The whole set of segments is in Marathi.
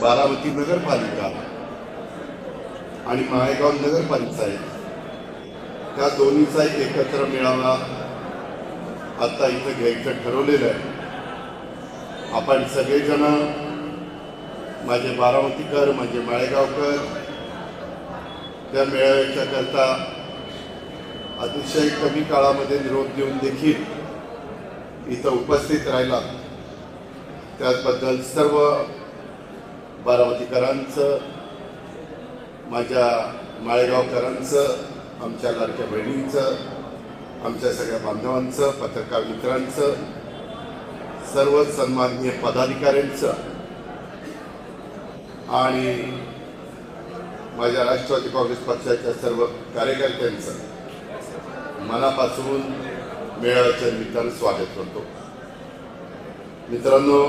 बारामती नगरपालिका आणि माळेगाव नगरपंचायत त्या दोन्हीचा एकत्र मेळावा आता इथं घ्यायचं ठरवलेलं आहे. आपण सगळेजण माझे बारामतीकर माझे माळेगावकर त्या मेळाव्याच्या करता अतिशय कमी काळामध्ये निरोप देऊन देखील इथं उपस्थित राहिला. त्याचबद्दल सर्व बारामतीकरांचं माझ्या माळेगावकरांचं आमच्या लाडक्या बहिणींचं आमच्या सगळ्या बांधवांचं पत्रकार मित्रांचं सर्व सन्माननीय पदाधिकाऱ्यांचं आणि माझ्या राष्ट्रवादी काँग्रेस पक्षाच्या सर्व कार्यकर्त्यांचं मनापासून मेळाव्याच्या निमित्तानं स्वागत करतो. मित्रांनो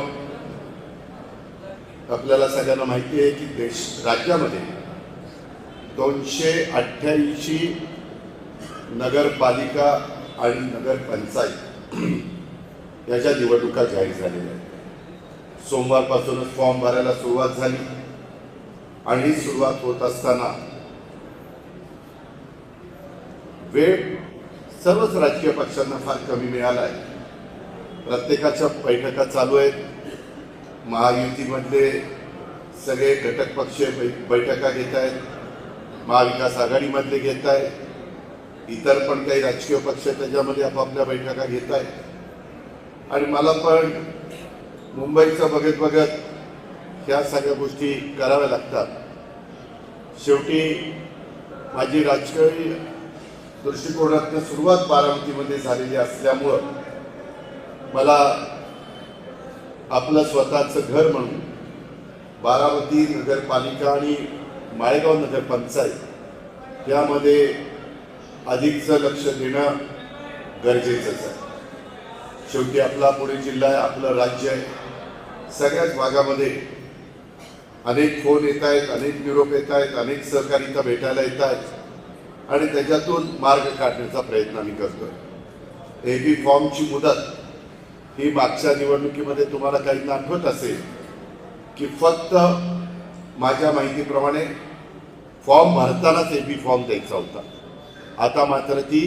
आपल्याला सगळ्यांना माहिती आहे की देश राज्यामध्ये दोनशे अठ्ठ्याऐंशी नगरपालिका आणि नगरपंचायत याच्या निवडणुका जाहीर झालेल्या आहेत. सोमवारपासूनच फॉर्म भरायला सुरुवात झाली. आणि ही सुरुवात होत असताना वेळ सर्वच राजकीय पक्षांना फार कमी मिळाला आहे. प्रत्येकाच्या बैठका चालू आहेत. महायुतीमधले सगळे घटक पक्ष बै- बैठका घेत आहेत महाविकास आघाडीमधले घेत आहेत इतर पण काही राजकीय पक्ष त्याच्यामध्ये आपापल्या बैठका घेत आहेत. आणि मला पण मुंबईचं बघत बघत ह्या सगळ्या गोष्टी कराव्या लागतात. शेवटी माझी राजकीय दृष्टिकोनातनं सुरुवात बारामतीमध्ये झालेली असल्यामुळं मला आपलं स्वतःचं घर म्हणून बारामती नगरपालिका आणि माळेगाव नगरपंचायत यामध्ये अधिकचं लक्ष देणं गरजेचंच आहे. शेवटी आपला पुणे जिल्हा आहे आपलं राज्य आहे. सगळ्याच भागामध्ये अनेक फोन येत आहेत अनेक निरोप येत आहेत अनेक सहकारी भेटायला येत आहेत. आणि त्याच्यातून मार्ग काढण्याचा प्रयत्न आम्ही करतोय. ए बी फॉर्मची मुदत ही मागच्या निवडणुकीमध्ये तुम्हाला काहींना आठवत असेल की फक्त माझ्या माहितीप्रमाणे फॉर्म भरतानाच ए बी फॉर्म द्यायचा होता. आता मात्र ती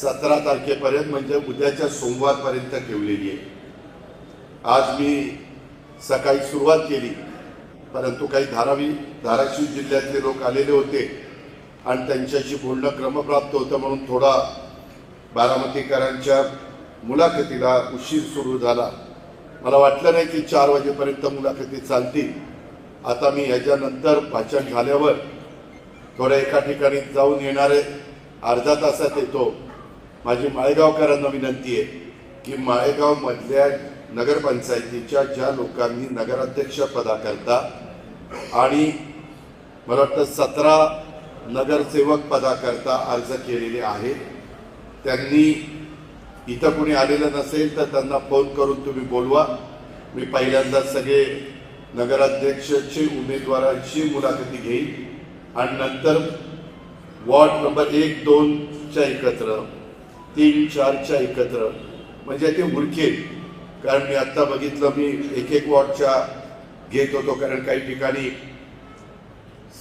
सतरा तारखेपर्यंत म्हणजे उद्याच्या सोमवारपर्यंत ठेवलेली आहे. आज मी सकाळी सुरुवात केली परंतु काही धारावी धाराशिव जिल्ह्यातले लोक आलेले होते आणि त्यांच्याशी बोलणं क्रमप्राप्त होतं म्हणून थोडा बारामतीकरांच्या मुलाखतीला उशीर सुरू झाला. मला वाटलं नाही की चार वाजेपर्यंत मुलाखती चालतील. आता मी ह्याच्यानंतर भाषण झाल्यावर थोड्या एका ठिकाणी जाऊन येणारे अर्धा तासात येतो. माझी माळेगावकरांना विनंती आहे की माळेगावमधल्या नगरपंचायतीच्या ज्या लोकांनी नगराध्यक्ष पदाकरता आणि मला वाटतं सतरा नगरसेवक पदाकरता अर्ज केलेले आहेत त्यांनी इथं कुणी आलेलं नसेल तर त्यांना फोन करून तुम्ही बोलवा. मी पहिल्यांदा सगळे नगराध्यक्षाचे उमेदवारांची मुलाखती घेईन. आणि नंतर वॉर्ड नंबर एक दोनच्या एकत्र तीन चारच्या एकत्र. म्हणजे ते उरकेल. कारण मी आत्ता बघितलं मी एक एक वॉर्डच्या घेत होतो कारण काही ठिकाणी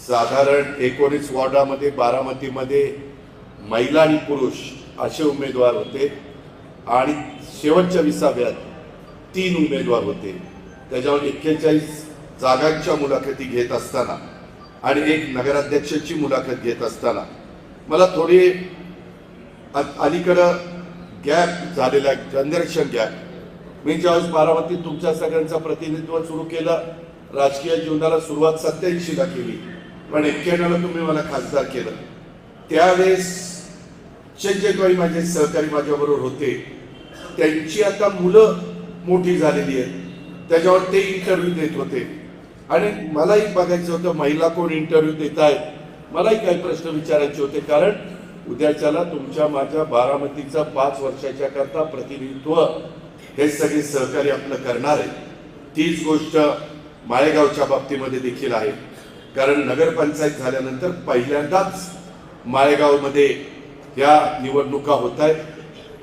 साधारण एकोणीस वॉर्डामध्ये बारामतीमध्ये महिला आणि पुरुष असे उमेदवार होते. आणि शेवटच्या विसाव्यात तीन उमेदवार होते. त्याच्यावर एक्केचाळीस जागांच्या मुलाखती घेत असताना आणि एक नगराध्यक्षाची मुलाखत घेत असताना मला थोडी अलीकडं गॅप झालेला जनरेशन गॅप मी ज्यावेळेस बारामतीत तुमच्या सगळ्यांचं प्रतिनिधित्व सुरू केलं राजकीय जीवनाला सुरुवात सत्याऐंशीला केली पण एक्क्याण्णवला तुम्ही मला खासदार केलं. त्यावेळेस चे जे काही माझे सहकारी माझ्याबरोबर होते. त्यांची आता मुलं मोठी झालेली आहेत. त्याच्यावर ते इंटरव्ह्यू देत होते. आणि मलाही बघायचं होतं महिला कोण इंटरव्ह्यू देत आहेत? मलाही काही प्रश्न विचारायचे होते. कारण उद्याच्याला तुमच्या माझ्या बारामतीचा पाच वर्षाच्या करता प्रतिनिधित्व हे सगळे सहकारी आपलं करणार आहे तीच गोष्ट माळेगावच्या बाबतीमध्ये देखील आहे. कारण नगरपंचायत झाल्यानंतर पहिल्यांदाच माळेगावमध्ये या निवडणुका होत आहेत.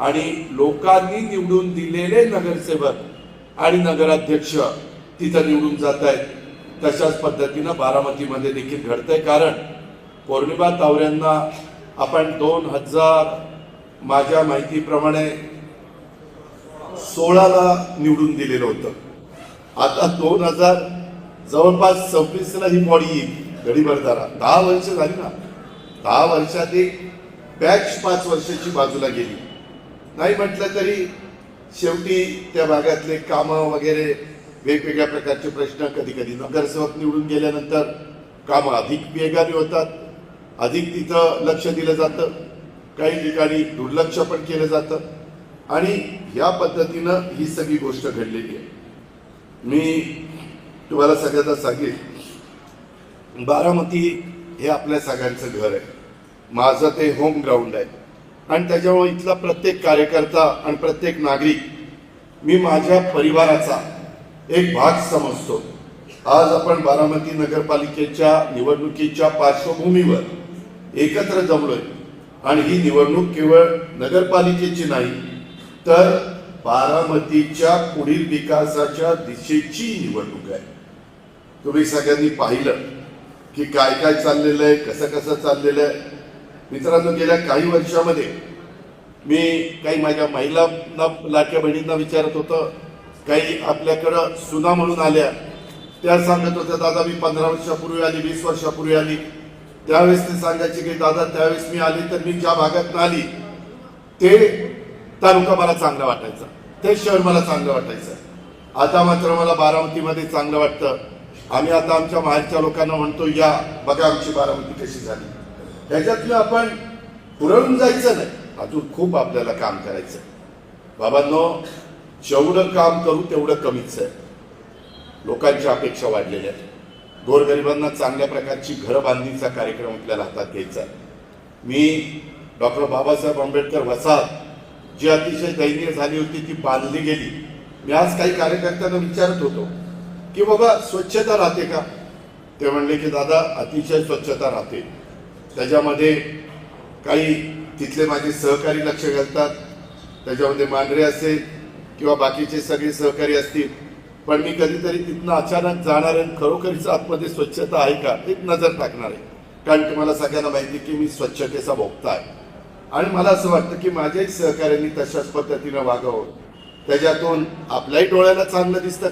आणि लोकांनी निवडून दिलेले नगरसेवक आणि नगराध्यक्ष तिथं निवडून जात आहेत. तशाच पद्धतीनं बारामतीमध्ये देखील घडतंय. कारण पौर्णिमा तावऱ्यांना आपण दोन हजार माझ्या माहितीप्रमाणे सोळाला निवडून दिलेलं होतं. आता दोन हजार जवळपास सव्वीसला ही बॉडी येईल झाला दहा वर्ष झाली ना. दहा वर्षात एक बॅच पाच वर्षाची बाजूला गेली. नाही म्हटलं तरी शेवटी त्या भागातले कामं वगैरे वेगवेगळ्या प्रकारचे प्रश्न कधी कधी नगरसेवक निवडून गेल्यानंतर कामं अधिक वेगाने होतात. अधिक तिथं लक्ष दिलं जातं. काही ठिकाणी दुर्लक्ष पण केलं जातं. आणि या पद्धतीनं ही सगळी गोष्ट घडलेली आहे. मी तुम्हाला सगळ्यांना सांगेन बारामती हे आपल्या सगळ्यांचं घर आहे. माझं ते होम ग्राउंड आहे. आणि त्याच्यामुळे इथला प्रत्येक कार्यकर्ता आणि प्रत्येक नागरिक मी माझ्या परिवाराचा एक भाग समजतो. आज आपण बारामती नगरपालिकेच्या निवडणुकीच्या पार्श्वभूमीवर एकत्र जमलोय. आणि ही निवडणूक केवळ नगरपालिकेची नाही तर बारामतीच्या पुढील विकासाच्या दिशेची निवडणूक आहे. तुम्ही सगळ्यांनी पाहिलं की काय काय चाललेलं आहे कसं कसं चाललेलं आहे. मित्रांनो गेल्या काही वर्षामध्ये मी काही माझ्या महिलांना लाटक्या बहिणींना विचारत होतं काही आपल्याकडं सुना म्हणून आल्या. त्या सांगत होत्या दादा मी पंधरा वर्षापूर्वी आली वीस वर्षापूर्वी आली. त्यावेळेस ते सांगायचे की दादा त्यावेळेस मी आली तर मी ज्या भागात आली ते तालुका मला चांगला वाटायचा ते शहर मला चांगलं वाटायचं. आता मात्र मला बारामतीमध्ये चांगलं वाटतं. आम्ही आता आमच्या माहेरच्या लोकांना म्हणतो या बघा आमची बारामती कशी झाली. त्याच्यातलं आपण पुरळून जायचं नाही. अजून खूप आपल्याला काम करायचं बाबांनो जेवढं काम करू तेवढं कमीच आहे. लोकांच्या अपेक्षा वाढलेल्या आहेत गोरगरिबांना चांगल्या प्रकारची घरं बांधणीचा कार्यक्रम आपल्याला हातात घ्यायचा आहे. मी डॉक्टर बाबासाहेब आंबेडकर वसाहत जी अतिशय दयनीय झाली होती ती बांधली गेली. मी आज काही कार्यकर्त्यांना विचारत होतो की बाबा स्वच्छता राहते का? ते म्हणले की दादा अतिशय स्वच्छता राहते. त्याच्यामध्ये काही तिथले माझे सहकारी लक्ष घालतात. त्याच्यामध्ये मांढरे असेल किंवा बाकीचे सगळे सहकारी असतील. पण मी कधीतरी तिथनं अचानक जाणार आहे आणि खरोखरीच आतमध्ये स्वच्छता आहे का एक नजर टाकणार आहे. कारण तुम्हाला सगळ्यांना माहिती की मी स्वच्छतेचा भोगता आहे. आणि मला असं वाटतं की माझ्याही सहकाऱ्यांनी तशाच पद्धतीनं वागावं. त्याच्यातून आपल्याही डोळ्याला चांगलं दिसतं.